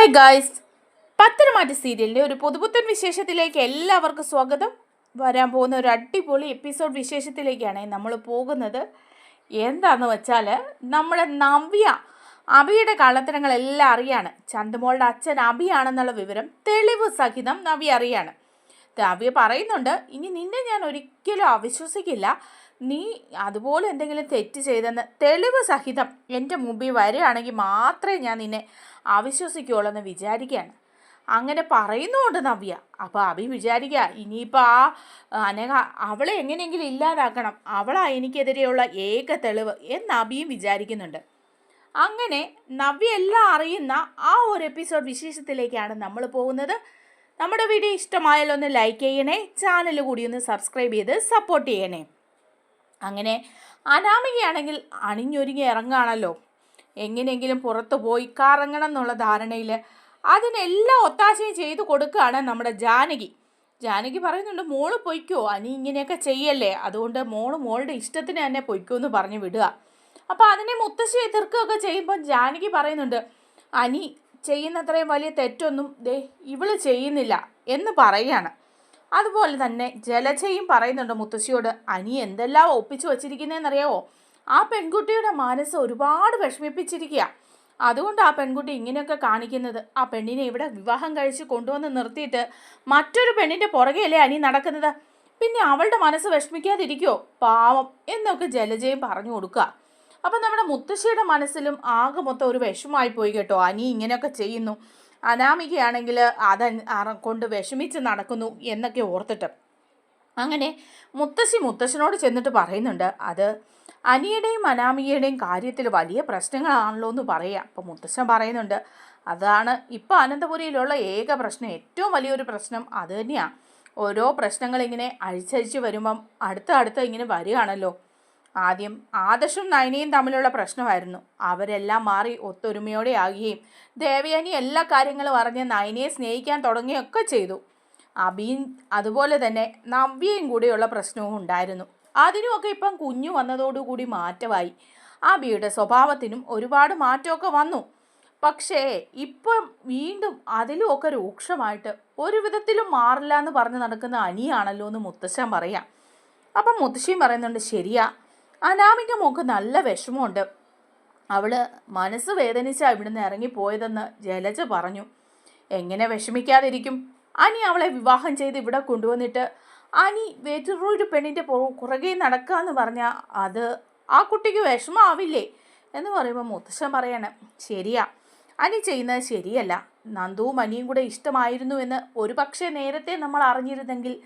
Hi guys പത്തനമാറ്റ സീരിയലിന്റെ ഒരു പുതുപുത്തൻ വിശേഷത്തിലേക്ക് എല്ലാവർക്കും സ്വാഗതം. വരാൻ പോകുന്ന ഒരു അടിപൊളി എപ്പിസോഡ് വിശേഷത്തിലേക്കാണ് നമ്മൾ പോകുന്നത്. എന്താന്ന് വെച്ചാൽ നമ്മുടെ നവ്യ അഭിയുടെ കള്ളത്തരങ്ങളെല്ലാം അറിയാണ്. ചന്തുമോളുടെ അച്ഛൻ അഭിയാണെന്നുള്ള വിവരം തെളിവ് സഹിതം നവ്യ അറിയാണ്. നവ്യ പറയുന്നുണ്ട് ഇനി നിന്നെ ഞാൻ ഒരിക്കലും അവിശ്വസിക്കില്ല. നീ അതുപോലെ എന്തെങ്കിലും തെറ്റ് ചെയ്തെന്ന് തെളിവ് സഹിതം എന്റെ മുമ്പിൽ വരികയാണെങ്കിൽ മാത്രമേ ഞാൻ നിന്നെ അവിശ്വസിക്കുകയുള്ളൂ എന്ന് വിചാരിക്കുകയാണ്. അങ്ങനെ പറയുന്നുണ്ട് നവ്യ. അപ്പോൾ അഭി വിചാരിക്കുക ഇനിയിപ്പോൾ ആ അനഘ അവളെ എങ്ങനെയെങ്കിലും ഇല്ലാതാക്കണം. അവളാ എനിക്കെതിരെയുള്ള ഏക തെളിവ് എന്ന് അഭിയും വിചാരിക്കുന്നുണ്ട്. അങ്ങനെ നവ്യ എല്ലാം അറിയുന്ന ആ ഒരു എപ്പിസോഡ് വിശേഷത്തിലേക്കാണ് നമ്മൾ പോകുന്നത്. നമ്മുടെ വീഡിയോ ഇഷ്ടമായാലോ ഒന്ന് ലൈക്ക് ചെയ്യണേ ചാനൽ കൂടി ഒന്ന് സബ്സ്ക്രൈബ് ചെയ്ത് സപ്പോർട്ട് ചെയ്യണേ. അങ്ങനെ അനാമികയാണെങ്കിൽ അണിഞ്ഞൊരുങ്ങി ഇറങ്ങാണല്ലോ എങ്ങനെയെങ്കിലും പുറത്തു പോയി കറങ്ങണം എന്നുള്ള ധാരണയിൽ അതിനെല്ലാം ഒത്താശയും ചെയ്തു കൊടുക്കുകയാണ് നമ്മുടെ ജാനകി. ജാനകി പറയുന്നുണ്ട് മോൾ പൊയ്ക്കോ അനി ഇങ്ങനെയൊക്കെ ചെയ്യല്ലേ? അതുകൊണ്ട് മോൾ മോളുടെ ഇഷ്ടത്തിന് തന്നെ പൊയ്ക്കോ എന്ന് പറഞ്ഞു വിടുക. അപ്പോൾ അതിനെ മുത്തശ്ശി എതിർക്കുകയൊക്കെ ചെയ്യുമ്പോൾ ജാനകി പറയുന്നുണ്ട് അനി ചെയ്യുന്നത്രയും വലിയ തെറ്റൊന്നും ദേ ഇവൾ ചെയ്യുന്നില്ല എന്ന് പറയുകയാണ് അതുപോലെ തന്നെ ജലജയും പറയുന്നുണ്ട് മുത്തശ്ശിയോട് അനി എന്തെല്ലാം ഒപ്പിച്ചു വച്ചിരിക്കുന്നതെന്നറിയാവോ ആ പെൺകുട്ടിയുടെ മനസ്സ് ഒരുപാട് വിഷമിപ്പിച്ചിരിക്കുക അതുകൊണ്ട് ആ പെൺകുട്ടി ഇങ്ങനെയൊക്കെ കാണിക്കുന്നത്. ആ പെണ്ണിനെ ഇവിടെ വിവാഹം കഴിച്ച് കൊണ്ടുവന്ന് നിർത്തിയിട്ട് മറ്റൊരു പെണ്ണിന്റെ പുറകെയല്ലേ അനി നടക്കുന്നത്? പിന്നെ അവളുടെ മനസ്സ് വിഷമിക്കാതിരിക്കുമോ പാവം എന്നൊക്കെ ജലജയും പറഞ്ഞു കൊടുക്കുക. അപ്പം നമ്മുടെ മുത്തശ്ശിയുടെ മനസ്സിലും ആകെ മൊത്തം ഒരു വിഷമായി പോയി കേട്ടോ. അനി ഇങ്ങനെയൊക്കെ ചെയ്യുന്നു. അനാമികയാണെങ്കിൽ അത് കൊണ്ട് വിഷമിച്ച് നടക്കുന്നു എന്നൊക്കെ ഓർത്തിട്ട്. അങ്ങനെ മുത്തശ്ശി മുത്തശ്ശനോട് ചെന്നിട്ട് പറയുന്നുണ്ട്. അത് അനിയുടെയും അനാമികയുടെയും കാര്യത്തിൽ വലിയ പ്രശ്നങ്ങളാണല്ലോ എന്ന് പറയാം. അപ്പം മുത്തശ്ശൻ പറയുന്നുണ്ട് അതാണ് ഇപ്പോൾ അനന്തപുരിയിലുള്ള ഏക പ്രശ്നം ഏറ്റവും വലിയൊരു പ്രശ്നം അത് തന്നെയാണ് ഓരോ പ്രശ്നങ്ങളിങ്ങനെ അഴിച്ചഴിച്ച് വരുമ്പം അടുത്ത അടുത്ത് ഇങ്ങനെ വരികയാണല്ലോ. ആദ്യം ആദർശും നയനയും തമ്മിലുള്ള പ്രശ്നമായിരുന്നു. അവരെല്ലാം മാറി ഒത്തൊരുമയോടെ ആകുകയും ദേവയാനി എല്ലാ കാര്യങ്ങളും അറിഞ്ഞ് നയനയെ സ്നേഹിക്കാൻ തുടങ്ങുകയൊക്കെ ചെയ്തു. അബിയും അതുപോലെ തന്നെ നവ്യയും കൂടെയുള്ള പ്രശ്നവും ഉണ്ടായിരുന്നു. അതിനുമൊക്കെ ഇപ്പം കുഞ്ഞു വന്നതോടുകൂടി മാറ്റമായി. അബിയുടെ സ്വഭാവത്തിനും ഒരുപാട് മാറ്റമൊക്കെ വന്നു. പക്ഷേ ഇപ്പം വീണ്ടും അതിലുമൊക്കെ രൂക്ഷമായിട്ട് ഒരു വിധത്തിലും മാറില്ല എന്ന് പറഞ്ഞ് നടക്കുന്ന അനിയാണല്ലോ എന്ന് മുത്തശ്ശൻ പറയാം. അപ്പം മുത്തശ്ശിയും പറയുന്നുണ്ട് ശരിയാ അനാമിന്റെ മോക്ക് നല്ല വിഷമമുണ്ട്. അവൾ മനസ്സ് വേദനിച്ചാണ് ഇവിടുന്ന് ഇറങ്ങിപ്പോയതെന്ന് ജലജ പറഞ്ഞു. എങ്ങനെ വിഷമിക്കാതിരിക്കും? അനി അവളെ വിവാഹം ചെയ്ത് ഇവിടെ കൊണ്ടുവന്നിട്ട് അനി വേറൊരു പെണ്ണിന്റെ പുറകെ നടക്കാന്ന് പറഞ്ഞാൽ അത് ആ കുട്ടിക്ക് വിഷമാവില്ലേ? എന്ന് പറയുമ്പോൾ മുത്തശ്ശൻ പറയണം ശരിയാ. അനി ചെയ്യുന്നത് ശരിയല്ല. നന്ദുവും അനിയും കൂടെ ഇഷ്ടമായിരുന്നു എന്ന് ഒരു പക്ഷേ നേരത്തെ നമ്മൾ അറിഞ്ഞിരുന്നെങ്കിൽ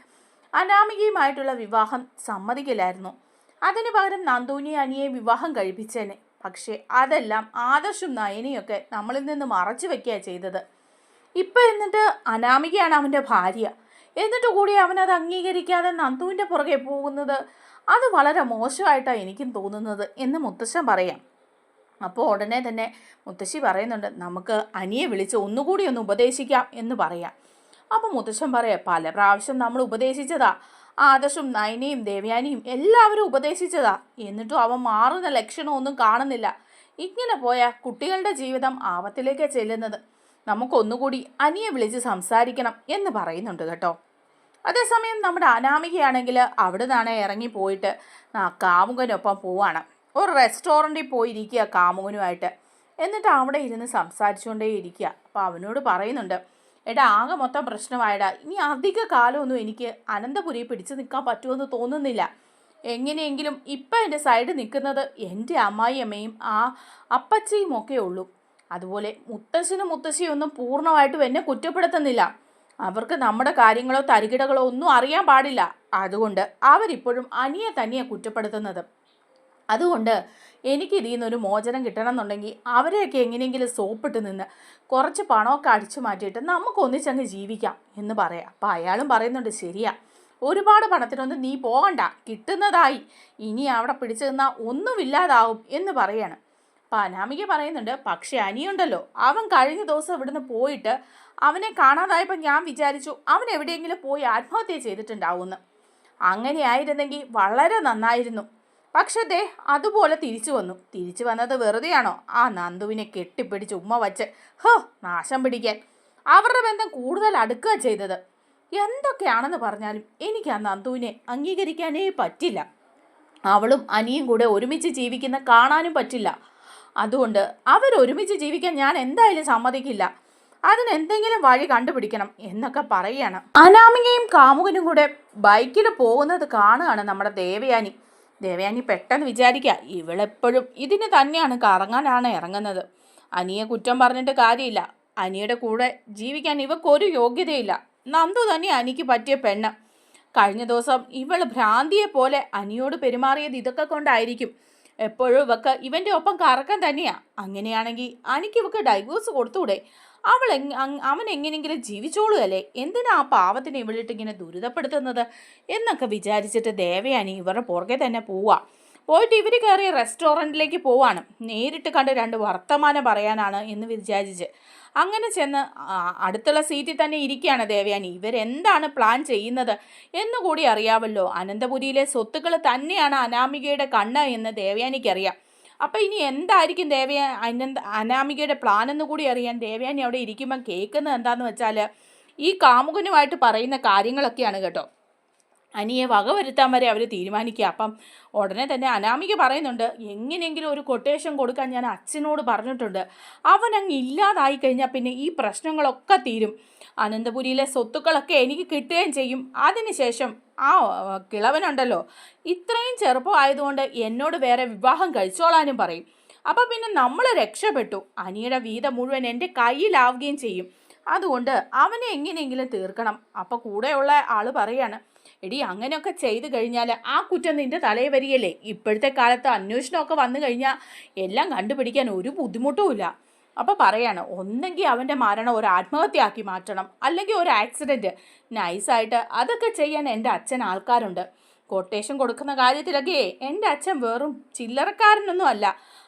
അനാമികയുമായിട്ടുള്ള വിവാഹം സമ്മതിക്കില്ലായിരുന്നു. അതിനു പകരം നന്ദുവിനെ അനിയെ വിവാഹം കഴിപ്പിച്ചേനെ. പക്ഷേ അതെല്ലാം ആദർശും നയനിയൊക്കെ നമ്മളിൽ നിന്ന് മറച്ചു വെക്കുക ചെയ്തത്. ഇപ്പം എന്നിട്ട് അനാമികയാണ് അവന്റെ ഭാര്യ. എന്നിട്ട് കൂടി അവനത് അംഗീകരിക്കാതെ നന്ദുവിന്റെ പുറകെ പോകുന്നത്. അത് വളരെ മോശമായിട്ടാണ് എനിക്കും തോന്നുന്നത് എന്ന് മുത്തശ്ശൻ പറയാം. അപ്പോൾ ഉടനെ തന്നെ മുത്തശ്ശി പറയുന്നുണ്ട് നമുക്ക് അനിയെ വിളിച്ച് ഒന്നുകൂടി ഒന്ന് ഉപദേശിക്കാം എന്ന് പറയാം. അപ്പോൾ മുത്തശ്ശൻ പറയാം പല പ്രാവശ്യം നമ്മൾ ഉപദേശിച്ചതാ. ആദർശും നയനയും ദേവയാനിയും എല്ലാവരും ഉപദേശിച്ചതാ. എന്നിട്ടും അവൻ മാറുന്ന ലക്ഷണമൊന്നും കാണുന്നില്ല. ഇങ്ങനെ പോയാൽ കുട്ടികളുടെ ജീവിതം ആപത്തിലേക്ക് ചെല്ലുന്നത്. നമുക്കൊന്നുകൂടി അനിയെ വിളിച്ച് സംസാരിക്കണം എന്ന് പറയുന്നുണ്ട് കേട്ടോ. അതേസമയം നമ്മുടെ അനാമികയാണെങ്കിൽ അവിടെ നിന്നാണ് ഇറങ്ങിപ്പോയിട്ട് കാമുകനൊപ്പം പോവാണ്. ഒരു റെസ്റ്റോറന്റിൽ പോയിരിക്കുക കാമുകനുമായിട്ട്. എന്നിട്ട് അവിടെ ഇരുന്ന് സംസാരിച്ചുകൊണ്ടേ ഇരിക്കുക. അപ്പോൾ അവനോട് പറയുന്നുണ്ട് എടാ ആകെ മൊത്തം പ്രശ്നമായടാ. ഇനി അധിക കാലമൊന്നും എനിക്ക് അനന്തപുരി പിടിച്ചു നിൽക്കാൻ പറ്റുമെന്ന് തോന്നുന്നില്ല. എങ്ങനെയെങ്കിലും ഇപ്പം എന്റെ സൈഡ് നിൽക്കുന്നത് എന്റെ അമ്മായിയമ്മയും ആ അപ്പച്ചയും ഒക്കെ ഉള്ളൂ. അതുപോലെ മുത്തശ്ശനും മുത്തശ്ശിയും ഒന്നും പൂർണമായിട്ടും എന്നെ കുറ്റപ്പെടുത്തുന്നില്ല. അവർക്ക് നമ്മുടെ കാര്യങ്ങളോ തരികിടകളോ ഒന്നും അറിയാൻ പാടില്ല. അതുകൊണ്ട് അവരിപ്പോഴും അനിയെ തന്നെയാണ് കുറ്റപ്പെടുത്തുന്നത്. അതുകൊണ്ട് എനിക്ക് ഇതിൽ നിന്നൊരു മോചനം കിട്ടണം എന്നുണ്ടെങ്കിൽ അവരെയൊക്കെ എങ്ങനെയെങ്കിലും സോപ്പിട്ട് നിന്ന് കുറച്ച് പണമൊക്കെ അടിച്ചു മാറ്റിയിട്ട് നമുക്ക് ഒന്നിച്ചങ്ങ് ജീവിക്കാം എന്ന് പറയാം. അപ്പം അയാളും പറയുന്നുണ്ട് ശരിയാ. ഒരുപാട് പണത്തിനൊന്നും നീ പോകണ്ട. കിട്ടുന്നതായി. ഇനി അവിടെ പിടിച്ചു നിന്നാൽ ഒന്നുമില്ലാതാവും എന്ന് പറയാണ്. അപ്പം അനാമിക പറയുന്നുണ്ട് പക്ഷേ അനിയുണ്ടല്ലോ. അവൻ കഴിഞ്ഞ ദിവസം ഇവിടുന്ന് പോയിട്ട് അവനെ കാണാതായപ്പോൾ ഞാൻ വിചാരിച്ചു അവൻ എവിടെയെങ്കിലും പോയി ആത്മഹത്യ ചെയ്തിട്ടുണ്ടാവുമെന്ന് അങ്ങനെയായിരുന്നെങ്കിൽ വളരെ നന്നായിരുന്നു. പക്ഷെ ദേ അതുപോലെ തിരിച്ചു വന്നു. തിരിച്ചു വന്നത് വെറുതെയാണോ? ആ നന്ദുവിനെ കെട്ടിപ്പിടിച്ച് ഉമ്മ വച്ച് ഹോ നാശം പിടിക്കാൻ. അവരുടെ ബന്ധം കൂടുതൽ അടുക്കുക ചെയ്തത്. എന്തൊക്കെയാണെന്ന് പറഞ്ഞാലും എനിക്ക് ആ നന്ദുവിനെ അംഗീകരിക്കാനേ പറ്റില്ല. അവളും അനിയും കൂടെ ഒരുമിച്ച് ജീവിക്കുന്ന കാണാനും പറ്റില്ല. അതുകൊണ്ട് അവർ ഒരുമിച്ച് ജീവിക്കാൻ ഞാൻ എന്തായാലും സമ്മതിക്കില്ല. അതിന് എന്തെങ്കിലും വഴി കണ്ടുപിടിക്കണം എന്നൊക്കെ പറയുകയാണ് അനാമികയും കാമുകനും കൂടെ ബൈക്കിൽ പോകുന്നത് കാണുകയാണ് നമ്മുടെ ദേവയാനി. ദേവയാനി പെട്ടെന്ന് വിചാരിക്കുക ഇവളെപ്പോഴും ഇതിന് തന്നെയാണ് കറങ്ങാനാണ് ഇറങ്ങുന്നത്. അനിയെ കുറ്റം പറഞ്ഞിട്ട് കാര്യമില്ല. അനിയുടെ കൂടെ ജീവിക്കാൻ ഇവക്കൊരു യോഗ്യതയില്ല. നന്ദു തന്നെ അനിക്ക് പറ്റിയ പെണ്ണ്. കഴിഞ്ഞ ദിവസം ഇവൾ ഭ്രാന്തിയെ പോലെ അനിയോട് പെരുമാറിയത് ഇതൊക്കെ കൊണ്ടായിരിക്കും. എപ്പോഴും ഇവക്ക് ഇവന്റെ ഒപ്പം കറക്കം തന്നെയാ. അങ്ങനെയാണെങ്കിൽ അനിക്ക് ഇവക്ക് ഡൈവോഴ്സ് കൊടുത്തൂടെ? അവൾ അവൻ എങ്ങനെയെങ്കിലും ജീവിച്ചോളൂ അല്ലേ? എന്തിനാ ആ പാവത്തിനെ ഇവളിട്ട് ഇങ്ങനെ ദുരിതപ്പെടുത്തുന്നത്? എന്നൊക്കെ വിചാരിച്ചിട്ട് ദേവയാനി ഇവരുടെ പുറകെ തന്നെ പോവുക പോയിട്ട് ഇവർ കയറിയ റെസ്റ്റോറന്റിലേക്ക് പോവാണ്. നേരിട്ട് കണ്ട് രണ്ട് വർത്തമാനം പറയാനാണ് എന്ന് വിചാരിച്ച്. അങ്ങനെ ചെന്ന് അടുത്തുള്ള സീറ്റിൽ തന്നെ ഇരിക്കുകയാണ് ദേവയാനി. ഇവരെന്താണ് പ്ലാൻ ചെയ്യുന്നത് എന്നുകൂടി അറിയാമല്ലോ അനന്തപുരിയിലെ സ്വത്തുക്കൾ തന്നെയാണ് അനാമികയുടെ കണ്ണ് എന്ന് ദേവയാനിക്കറിയാം. അപ്പം ഇനി എന്തായിരിക്കും ദേവയ അനന്ത അനാമികയുടെ പ്ലാൻ എന്ന് കൂടി അറിയാൻ ദേവയാനി അവിടെ ഇരിക്കുമ്പം കേൾക്കുന്നത് എന്താണെന്ന് വെച്ചാൽ ഈ കാമുകനുമായിട്ട് പറയുന്ന കാര്യങ്ങളൊക്കെയാണ് കേട്ടോ. അനിയെ വകവരുത്താൻ വരെ അവർ തീരുമാനിക്കുക. അപ്പം ഉടനെ തന്നെ അനാമിക പറയുന്നുണ്ട് എങ്ങനെയെങ്കിലും ഒരു കൊട്ടേഷൻ കൊടുക്കാൻ ഞാൻ അച്ഛനോട് പറഞ്ഞിട്ടുണ്ട്. അവൻ അങ്ങ് ഇല്ലാതായി കഴിഞ്ഞാൽ പിന്നെ ഈ പ്രശ്നങ്ങളൊക്കെ തീരും. അനന്തപുരിയിലെ സ്വത്തുക്കളൊക്കെ എനിക്ക് കിട്ടുകയും ചെയ്യും. അതിനുശേഷം ആ കിളവനുണ്ടല്ലോ. ഇത്രയും ചെറുപ്പമായതുകൊണ്ട് എന്നോട് വേറെ വിവാഹം കഴിച്ചോളാനും പറയും. അപ്പം പിന്നെ നമ്മൾ രക്ഷപ്പെട്ടു. അനിയുടെ വീതം മുഴുവൻ എന്റെ കയ്യിലാവുകയും ചെയ്യും. അതുകൊണ്ട് അവനെ എങ്ങനെയെങ്കിലും തീർക്കണം. അപ്പം കൂടെയുള്ള ആൾ പറയാണ് എടി അങ്ങനെയൊക്കെ ചെയ്തു കഴിഞ്ഞാൽ ആ കുറ്റം നിന്റെ തലയിൽ വരികയല്ലേ? ഇപ്പോഴത്തെ കാലത്ത് അന്വേഷണമൊക്കെ വന്നു കഴിഞ്ഞാൽ എല്ലാം കണ്ടുപിടിക്കാൻ ഒരു ബുദ്ധിമുട്ടുമില്ല അപ്പോൾ പറയാണ് ഒന്നെങ്കിൽ അവന്റെ മരണം ഒരു ആത്മഹത്യയാക്കി മാറ്റണം അല്ലെങ്കിൽ ഒരു ആക്സിഡന്റ് നൈസായിട്ട് അതൊക്കെ ചെയ്യാൻ എന്റെ അച്ഛൻ ആൾക്കാരുണ്ട്. കൊട്ടേഷൻ കൊടുക്കുന്ന കാര്യത്തിലൊക്കെ എന്റെ അച്ഛൻ വെറും ചില്ലറക്കാരനൊന്നും അല്ല.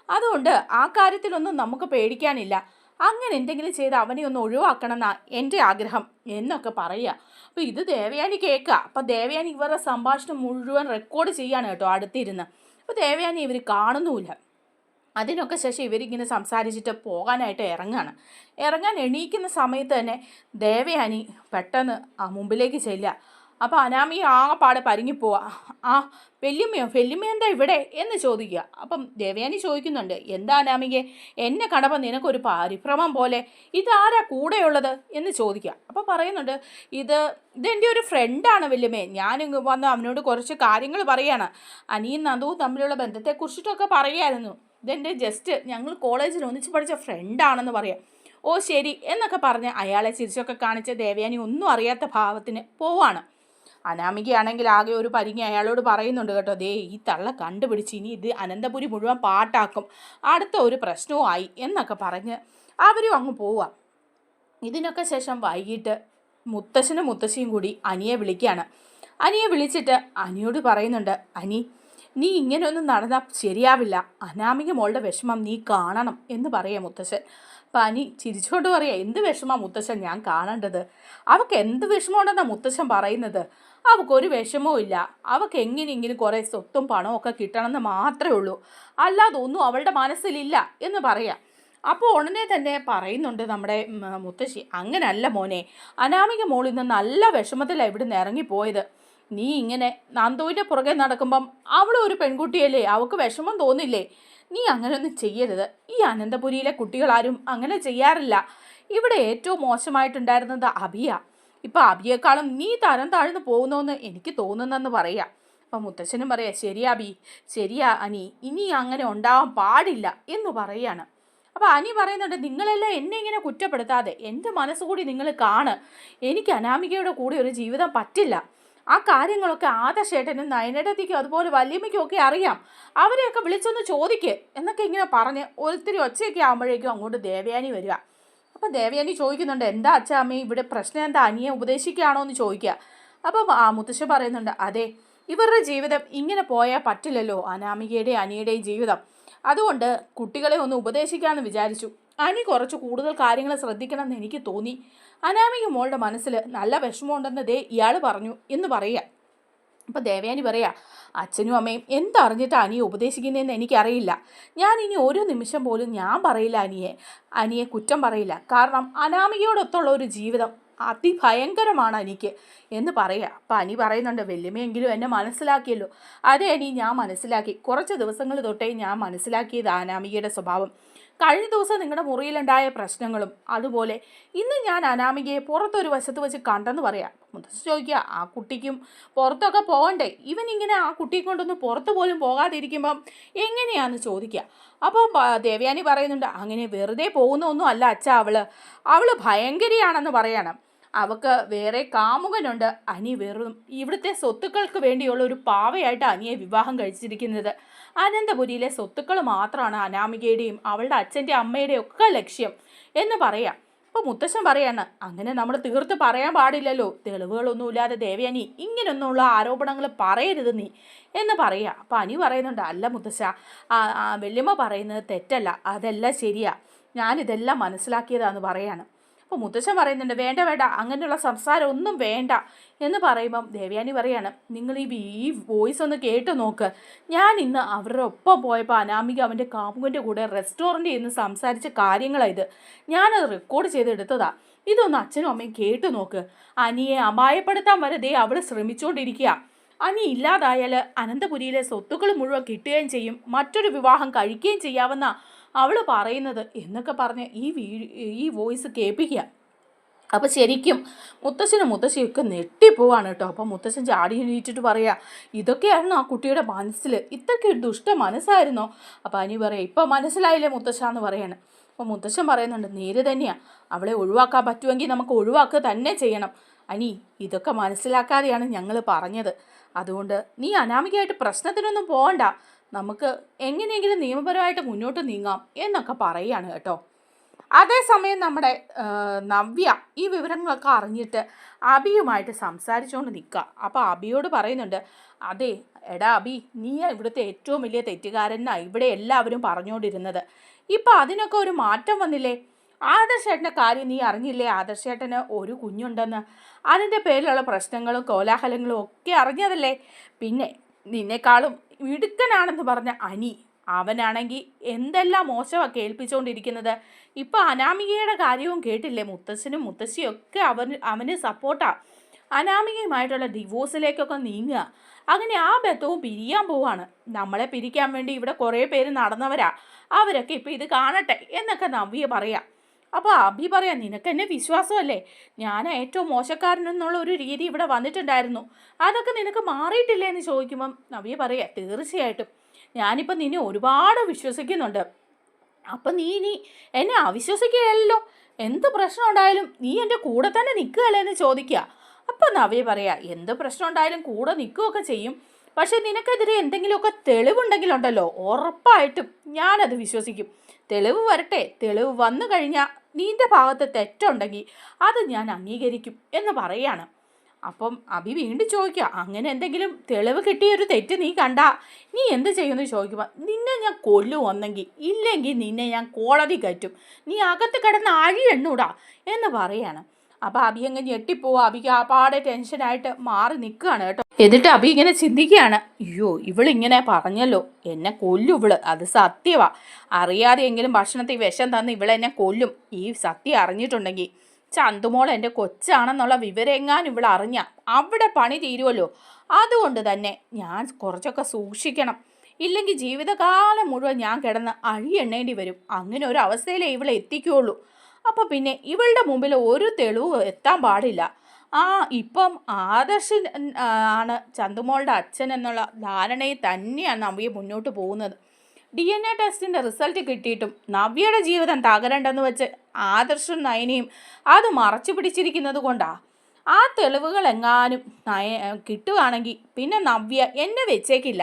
അതുകൊണ്ട് ആ കാര്യത്തിലൊന്നും നമുക്ക് പേടിക്കാനില്ല. അങ്ങനെ എന്തെങ്കിലും ചെയ്ത് അവനെ ഒന്ന് ഒഴിവാക്കണം എന്നാണ് എന്റെ ആഗ്രഹം എന്നൊക്കെ പറയുക. അപ്പോൾ ഇത് ദേവയാനി കേൾക്കുക അപ്പോൾ ദേവയാനി ഇവരുടെ സംഭാഷണം മുഴുവൻ റെക്കോർഡ് ചെയ്യാണ് കേട്ടോ അടുത്തിരുന്ന്. അപ്പോൾ ദേവയാനി ഇവർ കാണുന്നുമില്ല. അതിനൊക്കെ ശേഷം ഇവരിങ്ങനെ സംസാരിച്ചിട്ട് പോകാനായിട്ട് ഇറങ്ങാണ്. ഇറങ്ങാൻ എണീക്കുന്ന സമയത്ത് തന്നെ ദേവയാനി പെട്ടെന്ന് ആ മുമ്പിലേക്ക് ചെല്ലുക. അപ്പോൾ അനാമി ആകെപ്പാടെ പരിങ്ങിപ്പോവാ. ആ വെല്ലുമ്മയോ? വെല്ലുമ്മ എന്താ ഇവിടെ? എന്ന് ചോദിക്കുക. അപ്പം ദേവയാനി ചോദിക്കുന്നുണ്ട് എന്താ അനാമികെ? എന്നെ കണ്ടപ്പോൾ നിനക്കൊരു പരിഭ്രമം പോലെ. ഇതാരാ കൂടെയുള്ളത്? എന്ന് ചോദിക്കുക. അപ്പോൾ പറയുന്നുണ്ട് ഇത് ഇതെന്റെ ഒരു ഫ്രണ്ടാണ് വല്യമ്മേ ഞാനിങ്ങ് വന്ന് അവനോട് കുറച്ച് കാര്യങ്ങൾ പറയാണ്. അനിയും നന്ദവും തമ്മിലുള്ള ബന്ധത്തെക്കുറിച്ചിട്ടൊക്കെ പറയായിരുന്നു ഇതെന്റെ ജസ്റ്റ് ഞങ്ങൾ കോളേജിൽ ഒന്നിച്ച് പഠിച്ച ഫ്രണ്ടാണെന്ന് പറയാം. ഓ ശരി എന്നൊക്കെ പറഞ്ഞ് അയാളെ ചിരിച്ചൊക്കെ കാണിച്ച ദേവയാനി ഒന്നും അറിയാത്ത ഭാവത്തിന് പോവാണ്. അനാമികയാണെങ്കിൽ ആകെ ഒരു പരിങ്ങി അയാളോട് പറയുന്നുണ്ട് കേട്ടോ ദേ ഈ തള്ള കണ്ടുപിടിച്ച് ഇനി ഇത് അനന്തപുരി മുഴുവൻ പാട്ടാക്കും. അടുത്ത ഒരു പ്രശ്നവും ആയി എന്നൊക്കെ പറഞ്ഞ് അവരും അങ്ങ് പോവാം ഇതിനൊക്കെ ശേഷം വൈകിട്ട് മുത്തശ്ശനും മുത്തശ്ശിയും കൂടി അനിയെ വിളിക്കുകയാണ്. അനിയെ വിളിച്ചിട്ട് അനിയോട് പറയുന്നുണ്ട് അനി നീ ഇങ്ങനെയൊന്നും നടന്നാൽ ശരിയാവില്ല. അനാമിക മോളുടെ വിഷമം നീ കാണണം എന്ന് പറയാം മുത്തശ്ശൻ. അപ്പം അനി ചിരിച്ചുകൊണ്ട് പറയാം എന്ത് വിഷമമാണ് മുത്തശ്ശൻ ഞാൻ കാണേണ്ടത്? അവൾക്ക് എന്ത് വിഷമമുണ്ടെന്നാണ് മുത്തശ്ശൻ പറയുന്നത്? അവൾക്കൊരു വിഷമവും ഇല്ല. അവൾക്ക് എങ്ങനെയെങ്കിലും കുറേ സ്വത്തും പണവും ഒക്കെ കിട്ടണമെന്ന് മാത്രമേ ഉള്ളൂ. അല്ലാതെ ഒന്നും അവളുടെ മനസ്സിലില്ല എന്ന് പറയാം. അപ്പോൾ ഉടനെ തന്നെ പറയുന്നുണ്ട് നമ്മുടെ മുത്തശ്ശി അങ്ങനല്ല മോനെ അനാമിക മോളിൽ നിന്ന് നല്ല വിഷമത്തിലാണ് ഇവിടുന്ന് ഇറങ്ങിപ്പോയത്. നീ ഇങ്ങനെ നന്ദുവിന്റെ പുറകെ നടക്കുമ്പം അവളും ഒരു പെൺകുട്ടിയല്ലേ അവൾക്ക് വിഷമം തോന്നില്ലേ? നീ അങ്ങനെയൊന്നും ചെയ്യരുത്. ഈ അനന്തപുരിയിലെ കുട്ടികളാരും അങ്ങനെ ചെയ്യാറില്ല. ഇവിടെ ഏറ്റവും മോശമായിട്ടുണ്ടായിരുന്നത് അബിയ. ഇപ്പം അബിയേക്കാളും നീ തരം താഴ്ന്നു പോകുന്നോന്ന് എനിക്ക് തോന്നുന്നെന്ന് പറയാം. അപ്പം മുത്തച്ഛനും പറയാ ശരിയാ അബി ശരിയാ അനി ഇനി അങ്ങനെ ഉണ്ടാവാൻ പാടില്ല എന്ന് പറയാണ്. അപ്പോൾ അനി പറയുന്നുണ്ട് നിങ്ങളെല്ലാം എന്നെ ഇങ്ങനെ കുറ്റപ്പെടുത്താതെ എന്റെ മനസ്സുകൂടി നിങ്ങൾ കാണ്. എനിക്ക് അനാമികയുടെ കൂടെ ഒരു ജീവിതം പറ്റില്ല. ആ കാര്യങ്ങളൊക്കെ ആദശേട്ടനും നയനടത്തിക്കും അതുപോലെ വല്യമ്മയ്ക്കും ഒക്കെ അറിയാം. അവരെയൊക്കെ വിളിച്ചൊന്ന് ചോദിക്ക് എന്നൊക്കെ ഇങ്ങനെ പറഞ്ഞ് ഒത്തിരി ഒച്ചയൊക്കെ ആകുമ്പോഴേക്കും അങ്ങോട്ട് ദേവയാനി വരിക. അപ്പം ദേവയാനി ചോദിക്കുന്നുണ്ട് എന്താ അച്ഛ അമ്മ ഇവിടെ പ്രശ്നം എന്താ? അനിയെ ഉപദേശിക്കുകയാണോ എന്ന് ചോദിക്കുക. അപ്പം ആ മുത്തശ്ശ പറയുന്നുണ്ട് അതെ ഇവരുടെ ജീവിതം ഇങ്ങനെ പോയാൽ പറ്റില്ലല്ലോ അനാമികയുടെയും അനിയുടെയും ജീവിതം. അതുകൊണ്ട് കുട്ടികളെ ഒന്ന് ഉപദേശിക്കാമെന്ന് വിചാരിച്ചു. അനി കുറച്ച് കൂടുതൽ കാര്യങ്ങൾ ശ്രദ്ധിക്കണമെന്ന് എനിക്ക് തോന്നി. അനാമിക മോളുടെ മനസ്സിൽ നല്ല വിഷമമുണ്ടെന്ന് ദേ ഇയാൾ പറഞ്ഞു എന്ന് പറയുക. അപ്പോൾ ദേവയാനി പറയാ അച്ഛനും അമ്മയും എന്തറിഞ്ഞിട്ട് അനിയെ ഉപദേശിക്കുന്നതെന്ന് എനിക്കറിയില്ല. ഞാൻ ഇനി ഒരു നിമിഷം പോലും ഞാൻ പറയില്ല അനിയെ. അനിയെ കുറ്റം പറയില്ല. കാരണം അനാമികയോടൊത്തുള്ള ഒരു ജീവിതം അതിഭയങ്കരമാണ് എനിക്ക് എന്ന് പറയുക അപ്പം അനി പറയുന്നുണ്ട് വല്യമ്മയെങ്കിലും എന്നെ മനസ്സിലാക്കിയല്ലോ. അതേ അനി ഞാൻ മനസ്സിലാക്കി. കുറച്ച് ദിവസങ്ങൾ തൊട്ടേ ഞാൻ മനസ്സിലാക്കിയത് അനാമികയുടെ സ്വഭാവം. കഴിഞ്ഞ ദിവസം നിങ്ങളുടെ മുറിയിലുണ്ടായ പ്രശ്നങ്ങളും അതുപോലെ ഇന്ന് ഞാൻ അനാമികയെ പുറത്തൊരു വശത്ത് വെച്ച് കണ്ടെന്ന് പറയാം. മുത്തശ്ശി ചോദിക്കുക ആ കുട്ടിക്കും പുറത്തൊക്കെ പോകണ്ടേ? ഇവൻ ഇങ്ങനെ ആ കുട്ടിയെ കൊണ്ടൊന്ന് പുറത്ത് പോലും പോകാതിരിക്കുമ്പം എങ്ങനെയാണെന്ന് ചോദിക്കുക? അപ്പോൾ ദേവയാനി പറയുന്നുണ്ട് അങ്ങനെ വെറുതെ പോകുന്ന ഒന്നും അല്ല അച്ഛ അവൾ. അവൾ ഭയങ്കരിയാണെന്ന് പറയണം. അവക്ക് വേറെ കാമുകനുണ്ട്. അനി വെറും ഇവിടുത്തെ സ്വത്തുക്കൾക്ക് വേണ്ടിയുള്ള ഒരു പാവയായിട്ട് അനിയെ വിവാഹം കഴിച്ചിരിക്കുന്നത്. അനന്തപുരിയിലെ സ്വത്തുക്കൾ മാത്രമാണ് അനാമികയുടെയും അവളുടെ അച്ഛന്റെ അമ്മയുടെയും ഒക്കെ ലക്ഷ്യം എന്ന് പറയാം. അപ്പോൾ മുത്തശ്ശൻ പറയാണ് അങ്ങനെ നമ്മൾ തീർത്ത് പറയാൻ പാടില്ലല്ലോ. തെളിവുകളൊന്നുമില്ലാതെ ദേവയാനി ഇങ്ങനെയൊന്നുള്ള ആരോപണങ്ങൾ പറയരുത് നീ എന്ന് പറയുക അപ്പോൾ അനി പറയുന്നുണ്ട് അല്ല മുത്തശ്ശ വല്യമ്മ പറയുന്നത് തെറ്റല്ല അതെല്ലാം ശരിയാ. ഞാനിതെല്ലാം മനസ്സിലാക്കിയതാന്ന് പറയാണ്. അപ്പോൾ മുത്തശ്ശൻ പറയുന്നുണ്ട് വേണ്ട വേണ്ട അങ്ങനെയുള്ള സംസാരം ഒന്നും വേണ്ട. എന്ന് പറയുമ്പം ദേവയാനി പറയാണ് നിങ്ങൾ ഈ ഈ വോയിസ് ഒന്ന് കേട്ട് നോക്ക്. ഞാൻ ഇന്ന് അവരുടെ ഒപ്പം പോയപ്പോൾ അനാമിക അവന്റെ കാമുകന്റെ കൂടെ റെസ്റ്റോറന്റിൽ നിന്ന് സംസാരിച്ച കാര്യങ്ങളാണ് ഇത്. ഞാനത് റെക്കോർഡ് ചെയ്തെടുത്തതാണ് ഇതൊന്ന് അച്ഛനും അമ്മയും കേട്ട് നോക്ക്. അനിയെ അപായപ്പെടുത്താൻ വരെ ദേ അവൾ ശ്രമിച്ചുകൊണ്ടിരിക്കുക അനി ഇല്ലാതായാൽ അനന്തപുരിയിലെ സ്വത്തുക്കൾ മുഴുവൻ കിട്ടുകയും ചെയ്യും. മറ്റൊരു വിവാഹം കഴിക്കുകയും ചെയ്യാമെന്ന അവൾ പറയുന്നത് എന്നൊക്കെ പറഞ്ഞ് ഈ ഈ വോയിസ് കേൾപ്പിക്കുക. അപ്പോൾ ശരിക്കും മുത്തശ്ശനും മുത്തശ്ശിയൊക്കെ നെട്ടിപ്പോവാണ് കേട്ടോ. അപ്പോൾ മുത്തശ്ശൻ ചാടി എണീറ്റിട്ട് പറയാ ഇതൊക്കെയായിരുന്നു ആ കുട്ടിയുടെ മനസ്സിൽ ഇതൊക്കെ ദുഷ്ട മനസ്സായിരുന്നോ. അപ്പോൾ അനി പറയാം ഇപ്പം മനസ്സിലായില്ലേ മുത്തശ്ശ എന്ന് പറയാണ്. അപ്പോൾ മുത്തശ്ശൻ പറയുന്നുണ്ട് നേര് തന്നെയാണ് അവളെ ഒഴിവാക്കാൻ പറ്റുമെങ്കിൽ നമുക്ക് ഒഴിവാക്കുക തന്നെ ചെയ്യണം. അനി ഇതൊക്കെ മനസ്സിലാക്കാതെയാണ് ഞങ്ങൾ പറഞ്ഞത്. അതുകൊണ്ട് നീ അനാമികയായിട്ട് പ്രശ്നത്തിനൊന്നും പോകണ്ട നമുക്ക് എങ്ങനെയെങ്കിലും നിയമപരമായിട്ട് മുന്നോട്ട് നീങ്ങാം എന്നൊക്കെ പറയുകയാണ് കേട്ടോ. അതേസമയം നമ്മുടെ നവ്യ ഈ വിവരങ്ങളൊക്കെ അറിഞ്ഞിട്ട് അബിയുമായിട്ട് സംസാരിച്ചുകൊണ്ട് നിൽക്കുക. അപ്പോൾ അബിയോട് പറയുന്നുണ്ട് അതെ എടാ അബി നീ ഇവിടുത്തെ ഏറ്റവും വലിയ തെറ്റുകാരനാണ് ഇവിടെ എല്ലാവരും പറഞ്ഞുകൊണ്ടിരുന്നത്. ഇപ്പം അതിനൊക്കെ ഒരു മാറ്റം വന്നില്ലേ? ആദർശേട്ടന്റെ കാര്യം നീ അറിഞ്ഞില്ലേ? ആദർശേട്ടന് ഒരു കുഞ്ഞുണ്ടെന്ന്. അതിന്റെ പേരിലുള്ള പ്രശ്നങ്ങളും കോലാഹലങ്ങളും ഒക്കെ അറിഞ്ഞതല്ലേ? പിന്നെ നിന്നെക്കാളും മിടുക്കനാണെന്ന് പറഞ്ഞ അനി അവനാണെങ്കിൽ എന്തെല്ലാം മോശമാണ് കേൾപ്പിച്ചുകൊണ്ടിരിക്കുന്നത് ഇപ്പം അനാമികയുടെ കാര്യവും കേട്ടില്ലേ? മുത്തശ്ശനും മുത്തശ്ശിയും ഒക്കെ അവന് അവന് സപ്പോർട്ടാണ് അനാമികയുമായിട്ടുള്ള ഡിവോഴ്സിലേക്കൊക്കെ നീങ്ങുക. അങ്ങനെ ആ ബന്ധവും പിരിയാൻ പോവാണ്. നമ്മളെ പിരിക്കാൻ വേണ്ടി ഇവിടെ കുറേ പേര് നടന്നവരാ. അവരൊക്കെ ഇപ്പം ഇത് കാണട്ടെ എന്നൊക്കെ നവ്യ പറയാം. അപ്പോൾ അഭി പറയാം നിനക്ക് എന്നെ വിശ്വാസമല്ലേ? ഞാൻ ഏറ്റവും മോശക്കാരനെന്നുള്ള ഒരു രീതി ഇവിടെ വന്നിട്ടുണ്ടായിരുന്നു. അതൊക്കെ നിനക്ക് മാറിയിട്ടില്ലേ? എന്ന് ചോദിക്കുമ്പം അഭി പറയാം തീർച്ചയായിട്ടും. ഞാനിപ്പോൾ നിന്നെ ഒരുപാട് വിശ്വസിക്കുന്നുണ്ട്. അപ്പം നീ ഇനി എന്നെ അവിശ്വസിക്കുകയല്ലോ എന്ത് പ്രശ്നം ഉണ്ടായാലും നീ എന്റെ കൂടെ തന്നെ നിൽക്കുകയല്ലേ? എന്ന് ചോദിക്കുക അപ്പം നവ്യ പറയാ എന്ത് പ്രശ്നം ഉണ്ടായാലും കൂടെ നിൽക്കുകയൊക്കെ ചെയ്യും. പക്ഷേ നിനക്കെതിരെ എന്തെങ്കിലുമൊക്കെ തെളിവുണ്ടെങ്കിലുണ്ടല്ലോ ഉറപ്പായിട്ടും ഞാനത് വിശ്വസിക്കും. തെളിവ് വരട്ടെ തെളിവ് വന്നു കഴിഞ്ഞാൽ നിന്റെ ഭാഗത്ത് തെറ്റുണ്ടെങ്കിൽ അത് ഞാൻ അംഗീകരിക്കും എന്ന് പറയാണ്. അപ്പം അഭി വീണ്ടും ചോദിക്കുക അങ്ങനെ എന്തെങ്കിലും തെളിവ് കിട്ടിയൊരു തെറ്റ് നീ കണ്ട? നീ എന്ത് ചെയ്യുമെന്ന് ചോദിക്കുമ്പോൾ നിന്നെ ഞാൻ കൊല്ലും ഒന്നെങ്കിൽ ഇല്ലെങ്കിൽ നിന്നെ ഞാൻ കോടതി കയറ്റും. നീ അകത്ത് കിടന്ന് അഴി എണ്ണൂടാ എന്ന് പറയാണ്. അപ്പോൾ അഭി അങ്ങ് ഞെട്ടിപ്പോവുക അഭിക്ക് ആ പാടെ ടെൻഷനായിട്ട് മാറി നിൽക്കുകയാണ് കേട്ടോ. എന്നിട്ട് അഭി ഇങ്ങനെ ചിന്തിക്കുകയാണ്. അയ്യോ ഇവളിങ്ങനെ പറഞ്ഞല്ലോ. എന്നെ കൊല്ലും ഇവൾ. അത് സത്യവാ. അറിയാതെയെങ്കിലും ഭക്ഷണത്തിൽ വിഷം തന്ന് ഇവളെന്നെ കൊല്ലും. ഈ സത്യം അറിഞ്ഞിട്ടുണ്ടെങ്കിൽ ചന്തുമോൾ എന്റെ കൊച്ചാണെന്നുള്ള വിവരം എങ്ങാനും ഇവൾ അറിഞ്ഞ അവിടെ പണി തീരുമല്ലോ അതുകൊണ്ട് തന്നെ ഞാൻ കുറച്ചൊക്കെ സൂക്ഷിക്കണം. ഇല്ലെങ്കിൽ ജീവിതകാലം മുഴുവൻ ഞാൻ കിടന്ന് അഴി എണ്ണേണ്ടി വരും. അങ്ങനെ ഒരു അവസ്ഥയിലേ ഇവളെ എത്തിക്കുകയുള്ളൂ. അപ്പോൾ പിന്നെ ഇവളുടെ മുമ്പിൽ ഒരു തെളിവ് എത്താൻ പാടില്ല. ആ ഇപ്പം ആദർശൻ ആണ് ചന്തുമോളുടെ അച്ഛൻ എന്നുള്ള ധാരണയെ തന്നെയാണ് നവ്യ മുന്നോട്ട് പോകുന്നത്. ഡി എൻ എ ടെസ്റ്റിന്റെ റിസൾട്ട് കിട്ടിയിട്ടും നവ്യയുടെ ജീവിതം തകരണ്ടെന്ന് വെച്ച് ആദർശും നയനയും അത് മറച്ചു പിടിച്ചിരിക്കുന്നത് കൊണ്ടാണ് ആ തെളിവുകൾ എങ്ങാനും നയ കിട്ടുകയാണെങ്കിൽ പിന്നെ നവ്യ എന്നെ വെച്ചേക്കില്ല.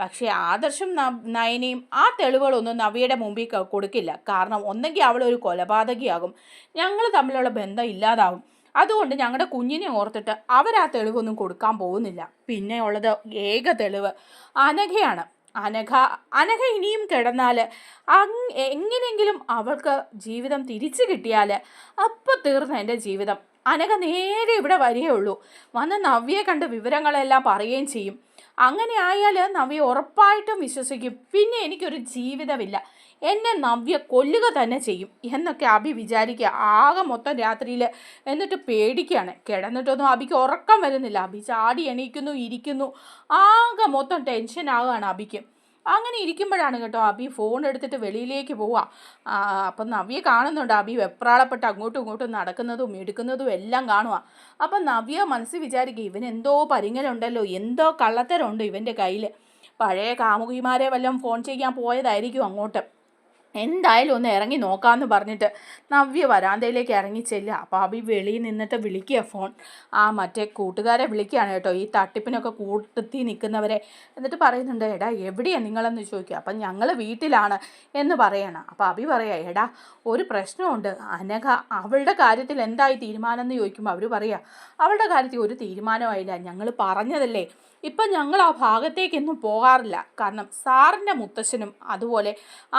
പക്ഷേ ആദർശം നയനയും ആ തെളിവുകളൊന്നും നവ്യയുടെ മുമ്പിൽ കൊടുക്കില്ല. കാരണം ഒന്നെങ്കിൽ അവൾ ഒരു കൊലപാതകിയാകും. ഞങ്ങൾ തമ്മിലുള്ള ബന്ധം ഇല്ലാതാവും. അതുകൊണ്ട് ഞങ്ങളുടെ കുഞ്ഞിനെ ഓർത്തിട്ട് അവർ ആ തെളിവൊന്നും കൊടുക്കാൻ പോകുന്നില്ല. പിന്നെ ഉള്ളത് ഏക തെളിവ്. അനഘയാണ്. അനഘ അനഘ ഇനിയും കിടന്നാൽ എങ്ങനെയെങ്കിലും അവൾക്ക് ജീവിതം തിരിച്ചു കിട്ടിയാൽ അപ്പം തീർന്ന എന്റെ ജീവിതം. അനഘ നേരെ ഇവിടെ വരികയുള്ളൂ. വന്ന് നവ്യയെ കണ്ട് വിവരങ്ങളെല്ലാം പറയുകയും ചെയ്യും. അങ്ങനെ ആയാൽ നവ്യ ഉറപ്പായിട്ടും വിശ്വസിക്കും. പിന്നെ എനിക്കൊരു ജീവിതമില്ല. എന്നെ നവ്യ കൊല്ലുക തന്നെ ചെയ്യും എന്നൊക്കെ അഭി വിചാരിക്കുക. ആകെ മൊത്തം രാത്രിയിൽ എന്നിട്ട് പേടിക്കുകയാണ്. കിടന്നിട്ടൊന്നും അബിക്ക് ഉറക്കം വരുന്നില്ല. അബി ചാടി എണീക്കുന്നു ഇരിക്കുന്നു. ആകെ മൊത്തം ടെൻഷൻ ആകുകയാണ് അബിക്ക് അങ്ങനെ ഇരിക്കുമ്പോഴാണ് കേട്ടോ അബി ഫോൺ എടുത്തിട്ട് വെളിയിലേക്ക് പോവുക. അപ്പം നവ്യ കാണുന്നുണ്ട് അബി വെപ്രാളപ്പെട്ട് അങ്ങോട്ടും ഇങ്ങോട്ടും നടക്കുന്നതും എടുക്കുന്നതും എല്ലാം കാണുക. അപ്പം നവ്യ മനസ്സിൽ വിചാരിക്കുക ഇവൻ എന്തോ പരിങ്ങലുണ്ടല്ലോ എന്തോ കള്ളത്തരമുണ്ട് ഇവന്റെ കയ്യിൽ പഴയ കാമുകിമാരെ വല്ലതും ഫോൺ ചെയ്യാൻ പോയതായിരിക്കും അങ്ങോട്ട്. എന്തായാലും ഒന്ന് ഇറങ്ങി നോക്കാമെന്ന് പറഞ്ഞിട്ട് നവ്യ വരാന്തയിലേക്ക് ഇറങ്ങി ചെല്ലുക. അപ്പോൾ അവി വെളിയിൽ നിന്നിട്ട് വിളിക്കുക ഫോൺ ആ മറ്റേ കൂട്ടുകാരെ വിളിക്കുകയാണ് കേട്ടോ. ഈ തട്ടിപ്പിനൊക്കെ കൂട്ടത്തി നിൽക്കുന്നവരെ. എന്നിട്ട് പറയുന്നുണ്ട് എടാ എവിടെയാണ് നിങ്ങളെന്ന് ചോദിക്കുക. അപ്പം ഞങ്ങൾ വീട്ടിലാണ് എന്ന് പറയണം. അപ്പോൾ അബി പറയുക എടാ ഒരു പ്രശ്നമുണ്ട്. അനഘ അവളുടെ കാര്യത്തിൽ എന്തായി തീരുമാനം? എന്ന് ചോദിക്കുമ്പോൾ അവർ പറയുക അവളുടെ കാര്യത്തിൽ ഒരു തീരുമാനമായില്ല ഞങ്ങൾ പറഞ്ഞതല്ലേ ഇപ്പം ഞങ്ങൾ ആ ഭാഗത്തേക്കൊന്നും പോകാറില്ല. കാരണം സാറിന്റെ മുത്തശ്ശനും അതുപോലെ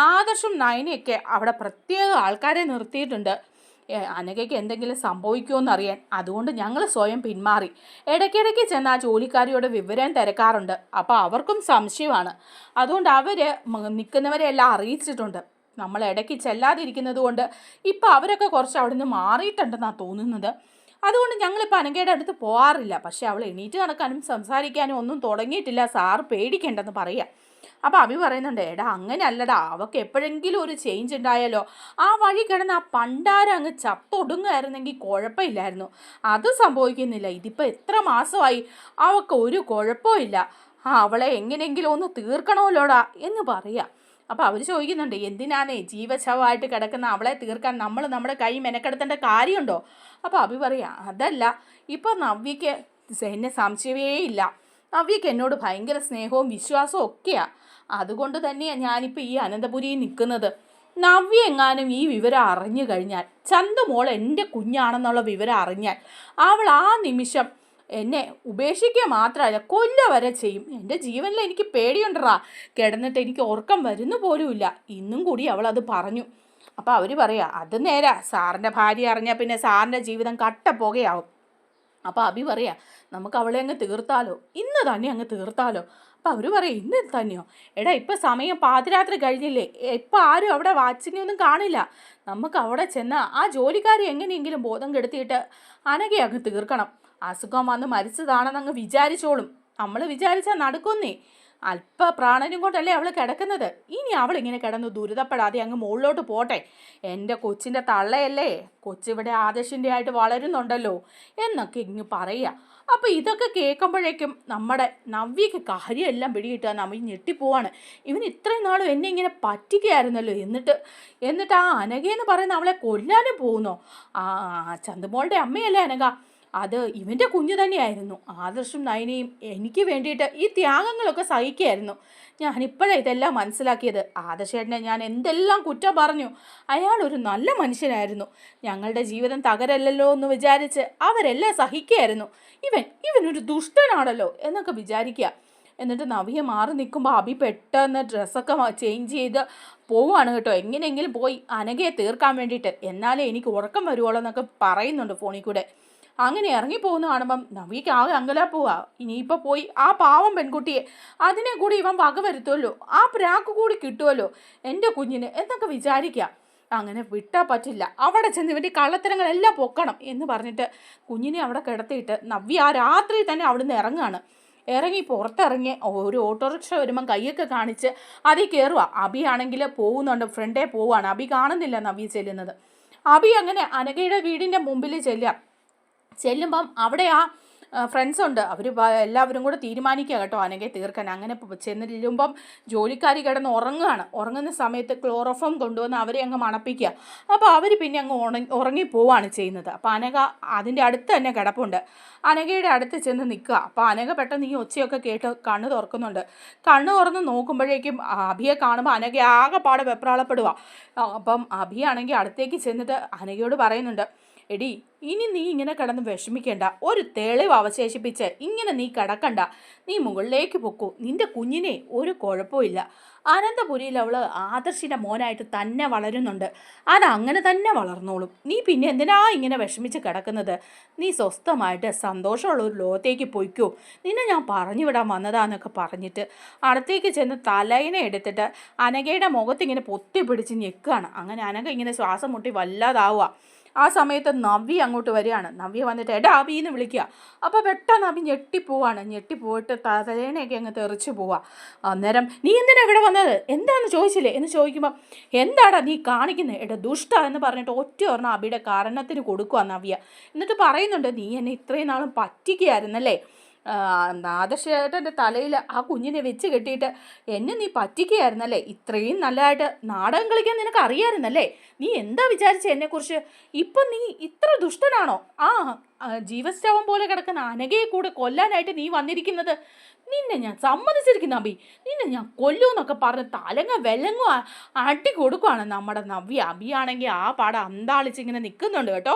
ആദർശം നയനയൊക്കെ അവിടെ പ്രത്യേക ആൾക്കാരെ നിർത്തിയിട്ടുണ്ട്. അനഘയ്ക്ക് എന്തെങ്കിലും സംഭവിക്കുമോ അറിയാൻ അതുകൊണ്ട് ഞങ്ങൾ സ്വയം പിന്മാറി. ഇടയ്ക്കിടയ്ക്ക് ചെന്ന് ആ ജോലിക്കാരിയോട് വിവരം തിരക്കാറുണ്ട്. അപ്പോൾ അവർക്കും സംശയമാണ്. അതുകൊണ്ട് അവർ നിൽക്കുന്നവരെ എല്ലാം അറിയിച്ചിട്ടുണ്ട്. നമ്മൾ ഇടയ്ക്ക് ചെല്ലാതിരിക്കുന്നത് കൊണ്ട് ഇപ്പോൾ അവരൊക്കെ കുറച്ച് അവിടെ നിന്ന് മാറിയിട്ടുണ്ടെന്നാണ് തോന്നുന്നത്. അതുകൊണ്ട് ഞങ്ങളിപ്പോൾ അനങ്കയുടെ അടുത്ത് പോകാറില്ല പക്ഷേ അവൾ എണീറ്റ് നടക്കാനും സംസാരിക്കാനും ഒന്നും തുടങ്ങിയിട്ടില്ല. സാറ് പേടിക്കേണ്ടെന്ന് പറയുക അപ്പോൾ അഭി പറയുന്നുണ്ട് എടാ അങ്ങനെ അല്ലടാ അവൾക്ക് എപ്പോഴെങ്കിലും ഒരു ചേഞ്ച് ഉണ്ടായാലോ? ആ വഴി കിടന്ന് ആ പണ്ടാരം അങ്ങ് ചത്തൊടുങ്ങായിരുന്നെങ്കിൽ കുഴപ്പമില്ലായിരുന്നു. അത് സംഭവിക്കുന്നില്ല. ഇതിപ്പോൾ എത്ര മാസമായി? അവൾക്ക് ഒരു കുഴപ്പമില്ല ആ അവളെ എങ്ങനെയെങ്കിലും ഒന്ന് തീർക്കണമല്ലോടാ എന്ന് പറയാം. അപ്പോൾ അവർ ചോദിക്കുന്നുണ്ട് എന്തിനാണേ ജീവശവമായിട്ട് കിടക്കുന്ന അവളെ തീർക്കാൻ നമ്മൾ നമ്മുടെ കൈ മെനക്കെടുത്തേണ്ട കാര്യമുണ്ടോ? അപ്പോൾ അഭി പറയാം അതല്ല ഇപ്പോൾ നവ്യയ്ക്ക് എന്നെ സംശയമേ ഇല്ല. നവ്യയ്ക്ക് എന്നോട് ഭയങ്കര സ്നേഹവും വിശ്വാസവും ഒക്കെയാണ് അതുകൊണ്ട് തന്നെയാണ് ഞാനിപ്പോൾ ഈ അനന്തപുരിയിൽ നിൽക്കുന്നത്. നവ്യ എങ്ങാനും ഈ വിവരം അറിഞ്ഞു കഴിഞ്ഞാൽ ചന്തുമോൾ എന്റെ കുഞ്ഞാണെന്നുള്ള വിവരം അറിഞ്ഞാൽ അവൾ ആ നിമിഷം എന്നെ ഉപേക്ഷിക്കുക മാത്രമല്ല കൊല്ല വരെ ചെയ്യും. എന്റെ ജീവനിൽ എനിക്ക് പേടിയുണ്ടറാ കിടന്നിട്ട് എനിക്ക് ഉറക്കം വരുന്നു പോലുമില്ല ഇന്നും കൂടി അവൾ അത് പറഞ്ഞു. അപ്പോൾ അവർ പറയാ അത് നേരാ. സാറിന്റെ ഭാര്യ അറിഞ്ഞാൽ പിന്നെ സാറിന്റെ ജീവിതം കട്ട പോകുകയാവും അപ്പോൾ അഭി പറയാ നമുക്ക് അവളെ അങ്ങ് തീർത്താലോ? ഇന്ന് തന്നെ അങ്ങ് തീർത്താലോ? അപ്പോൾ അവർ പറയാം ഇന്ന് തന്നെയോ? എടാ ഇപ്പം സമയം പാതിരാത്രി കഴിഞ്ഞില്ലേ? ഇപ്പം ആരും അവിടെ വാച്ചിങ്ങൊന്നും കാണില്ല. നമുക്ക് അവിടെ ചെന്ന് ആ ജോലിക്കാരെ എങ്ങനെയെങ്കിലും ബോധം കെടുത്തിയിട്ട് അനകെ അങ്ങ് തീർക്കണം. അസുഖം വന്ന് മരിച്ചതാണെന്ന് അങ്ങ് വിചാരിച്ചോളും. നമ്മൾ വിചാരിച്ചാൽ നടക്കുന്നേ. അല്പ പ്രാണനും കൊണ്ടല്ലേ അവൾ കിടക്കുന്നത്. ഇനി അവൾ ഇങ്ങനെ കിടന്ന് ദുരിതപ്പെടാതെ അങ്ങ് മുകളിലോട്ട് പോട്ടെ. എന്റെ കൊച്ചിന്റെ തള്ളയല്ലേ? കൊച്ചിവിടെ ആദർശിന്റെ ആയിട്ട് വളരുന്നുണ്ടല്ലോ എന്നൊക്കെ ഇങ്ങ് പറയുക അപ്പോൾ ഇതൊക്കെ കേൾക്കുമ്പോഴേക്കും നമ്മുടെ നവ്യക്ക് കാര്യമെല്ലാം പിടികിട്ടാൻ നമ്മ ഞെട്ടിപ്പോവാണ്. ഇവൻ ഇത്രയും നാളും എന്നെ ഇങ്ങനെ പറ്റിക്കുകയായിരുന്നല്ലോ. എന്നിട്ട് എന്നിട്ട് ആ അനഘയെന്ന് പറയുന്ന അവളെ കൊല്ലാനും പോകുന്നോ? ആ ചന്തുമോളുടെ അമ്മയല്ലേ അനഘ? അത് ഇവന്റെ കുഞ്ഞു തന്നെയായിരുന്നു. ആദർശും നയനയും എനിക്ക് വേണ്ടിയിട്ട് ഈ ത്യാഗങ്ങളൊക്കെ സഹിക്കുകയായിരുന്നു. ഞാനിപ്പോഴാണ് ഇതെല്ലാം മനസ്സിലാക്കിയത്. ആദർശേട്ടനെ ഞാൻ എന്തെല്ലാം കുറ്റം പറഞ്ഞു. അയാൾ ഒരു നല്ല മനുഷ്യനായിരുന്നു. ഞങ്ങളുടെ ജീവിതം തകരല്ലല്ലോ എന്ന് വിചാരിച്ച് അവരെല്ലാം സഹിക്കുകയായിരുന്നു. ഇവൻ ഇവനൊരു ദുഷ്ടനാണല്ലോ എന്നൊക്കെ വിചാരിക്കുക. എന്നിട്ട് നവിയെ മാറി നിൽക്കുമ്പോൾ അഭി പെട്ടെന്ന് ഡ്രസ്സൊക്കെ ചേഞ്ച് ചെയ്ത് പോവാണ് കേട്ടോ. എങ്ങനെയെങ്കിലും പോയി അനഘയെ തീർക്കാൻ വേണ്ടിയിട്ട്. എന്നാലേ എനിക്ക് ഉറക്കം വരുവോളെന്നൊക്കെ പറയുന്നുണ്ട് ഫോണിൽ കൂടെ. അങ്ങനെ ഇറങ്ങിപ്പോകുന്ന കാണുമ്പം നവീക്ക് ആകെ അങ്കലാ പോവാ ഇനിയിപ്പോൾ പോയി ആ പാവം പെൺകുട്ടിയെ അതിനെ കൂടി ഇവൻ വക വരുത്തുമല്ലോ ആ പ്രാക്ക് കൂടി കിട്ടുമല്ലോ എന്റെ കുഞ്ഞിന് എന്നൊക്കെ വിചാരിക്കുക അങ്ങനെ വിട്ടാൽ പറ്റില്ല. അവിടെ ചെന്ന് ഇവന്റെ കള്ളത്തരങ്ങളെല്ലാം പൊക്കണം എന്ന് പറഞ്ഞിട്ട് കുഞ്ഞിനെ അവിടെ കിടത്തിയിട്ട് നവ്യ ആ രാത്രി തന്നെ അവിടുന്ന് ഇറങ്ങുകയാണ് ഇറങ്ങി പുറത്തിറങ്ങി ഒരു ഓട്ടോറിക്ഷ വരുമ്പം കൈയൊക്കെ കാണിച്ച് അതിൽ കയറുക അബി ആണെങ്കിൽ പോകുന്നുണ്ട്. ഫ്രണ്ടേ പോവാണ്. അബി കാണുന്നില്ല നവ്യ ചെല്ലുന്നത്. അബി അങ്ങനെ അനഘയുടെ വീടിന്റെ മുമ്പിൽ ചെല്ലുക. ചെല്ലുമ്പം അവിടെ ആ ഫ്രണ്ട്സ് ഉണ്ട്. അവർ എല്ലാവരും കൂടെ തീരുമാനിക്കുക കേട്ടോ അനകെ തീർക്കാൻ. അങ്ങനെ ചെല്ലുമ്പം ജോലിക്കാരി കിടന്ന് ഉറങ്ങുകയാണ് ഉറങ്ങുന്ന സമയത്ത് ക്ലോറോഫോം കൊണ്ടുവന്ന് അവരെ അങ്ങ് മണപ്പിക്കുക. അപ്പോൾ അവർ പിന്നെ അങ്ങ് ഉണങ്ങി ഉറങ്ങിപ്പോവാണ് ചെയ്യുന്നത്. അപ്പോൾ അനക അതിന്റെ അടുത്ത് തന്നെ കിടപ്പുണ്ട്. അനകയുടെ അടുത്ത് ചെന്ന് നിൽക്കുക. അപ്പോൾ അനക പെട്ടെന്ന് ഈ ഒച്ചയൊക്കെ കേട്ട് കണ്ണ് തുറക്കുന്നുണ്ട്. കണ്ണ് തുറന്ന് നോക്കുമ്പോഴേക്കും അഭിയെ കാണുമ്പോൾ അനക ആകെ പാടെ വെപ്രാളപ്പെടുക അപ്പം അഭിയാണെങ്കിൽ അടുത്തേക്ക് ചെന്നിട്ട് അനകയോട് പറയുന്നുണ്ട് എടി ഇനി നീ ഇങ്ങനെ കടന്ന് വിഷമിക്കേണ്ട. ഒരു തെളിവ് അവശേഷിപ്പിച്ച് ഇങ്ങനെ നീ കടക്കണ്ട. നീ മുകളിലേക്ക് പൊക്കൂ. നിന്റെ കുഞ്ഞിനെ ഒരു കുഴപ്പമില്ല അനന്തപുരിയിൽ അവൾ ആദർശിന്റെ മോനായിട്ട് തന്നെ വളരുന്നുണ്ട്. അത് അങ്ങനെ തന്നെ വളർന്നോളും. നീ പിന്നെ എന്തിനാ ഇങ്ങനെ വിഷമിച്ച് കിടക്കുന്നത്? നീ സ്വസ്ഥമായിട്ട് സന്തോഷമുള്ള ഒരു ലോകത്തേക്ക് പൊയ്ക്കോ. നിന്നെ ഞാൻ പറഞ്ഞു വിടാൻ വന്നതാന്നൊക്കെ പറഞ്ഞിട്ട് അടുത്തേക്ക് ചെന്ന് തലയിനെ എടുത്തിട്ട് അനഘയുടെ മുഖത്ത് ഇങ്ങനെ പൊത്തി പിടിച്ച് ഞെക്കുകയാണ് അങ്ങനെ അനഘ ഇങ്ങനെ ശ്വാസം മുട്ടി വല്ലാതാവുക. ആ സമയത്ത് നവ്യ അങ്ങോട്ട് വരികയാണ്. നവ്യ വന്നിട്ട് എടാ അബി എന്ന് വിളിക്കുക അപ്പോൾ പെട്ടെന്ന് അബി ഞെട്ടിപ്പോവാണ് ഞെട്ടിപ്പോയിട്ട് തലേണയൊക്കെ അങ്ങ് തെറിച്ച് പോവുക അന്നേരം നീ എന്തിനാ ഇവിടെ വന്നത്? എന്താണെന്ന് ചോദിച്ചില്ലേ? എന്ന് ചോദിക്കുമ്പോൾ എന്താടാ നീ കാണിക്കുന്നത് എടാ ദുഷ്ട എന്ന് പറഞ്ഞിട്ട് ഒറ്റ ഒരെണ്ണം അബിയുടെ കാരണത്തിന് കൊടുക്കുക നവ്യ. എന്നിട്ട് പറയുന്നുണ്ട് നീ എന്നെ ഇത്രയും നാളും പറ്റിക്കുകയായിരുന്നല്ലേ? നാദശേട്ടന്റെ തലയിൽ ആ കുഞ്ഞിനെ വെച്ച് കെട്ടിയിട്ട് എന്നെ നീ പറ്റിക്കുകയായിരുന്നല്ലേ? ഇത്രയും നല്ലതായിട്ട് നാടകം കളിക്കാൻ നിനക്ക് അറിയാമായിരുന്നല്ലേ നീ എന്താ വിചാരിച്ച എന്നെക്കുറിച്ച്? ഇപ്പം നീ ഇത്ര ദുഷ്ടനാണോ? ആ ജീവസ്രവം പോലെ കിടക്കുന്ന അനകയെ കൂടെ കൊല്ലാനായിട്ട് നീ വന്നിരിക്കുന്നത്? നിന്നെ ഞാൻ സമ്മതിച്ചിരിക്കുന്ന അബി. നിന്നെ ഞാൻ കൊല്ലൂന്നൊക്കെ പറഞ്ഞ് തലങ്ങ വെല്ലങ്ങോ അടി കൊടുക്കുവാണ് നമ്മുടെ നവ്യ. അബിയാണെങ്കിൽ ആ പാടം അന്താളിച്ച് ഇങ്ങനെ നിൽക്കുന്നുണ്ട് കേട്ടോ.